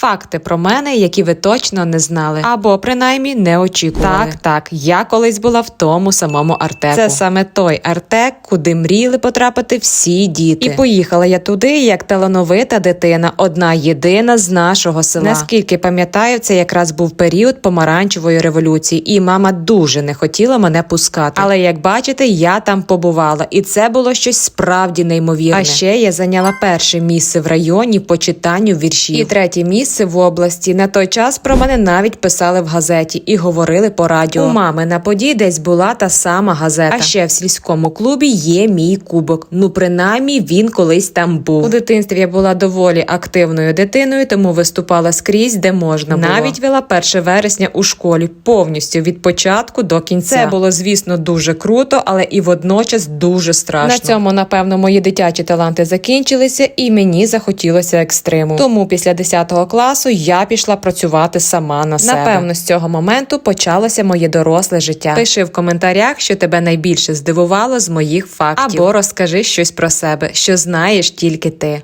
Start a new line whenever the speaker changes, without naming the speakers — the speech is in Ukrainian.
Факти про мене, які ви точно не знали, або принаймні не очікували. Так, так, я колись була в тому самому Артеку. Це саме той Артек, куди мріяли потрапити всі діти. І поїхала я туди, як талановита дитина, одна єдина з нашого села. Наскільки пам'ятаю, це якраз був період помаранчевої революції, і мама дуже не хотіла мене пускати. Але як бачите, я там побувала, і це було щось справді неймовірне. А ще я зайняла перше місце в районі по читанню віршів. І третє місце в області. На той час про мене навіть писали в газеті і говорили по радіо. У мами на події десь була та сама газета. А ще в сільському клубі є мій кубок. Ну, принаймні, він колись там був. У дитинстві я була доволі активною дитиною, тому виступала скрізь, де можна було. Навіть вела 1 вересня у школі повністю від початку до кінця. Це було, звісно, дуже круто, але і водночас дуже страшно. На цьому, напевно, мої дитячі таланти закінчилися, і мені захотілося екстриму. Тому після 10 класу я пішла працювати сама на себе. Напевно, з цього моменту почалося моє доросле життя. Пиши в коментарях, що тебе найбільше здивувало з моїх фактів, або розкажи щось про себе, що знаєш тільки ти.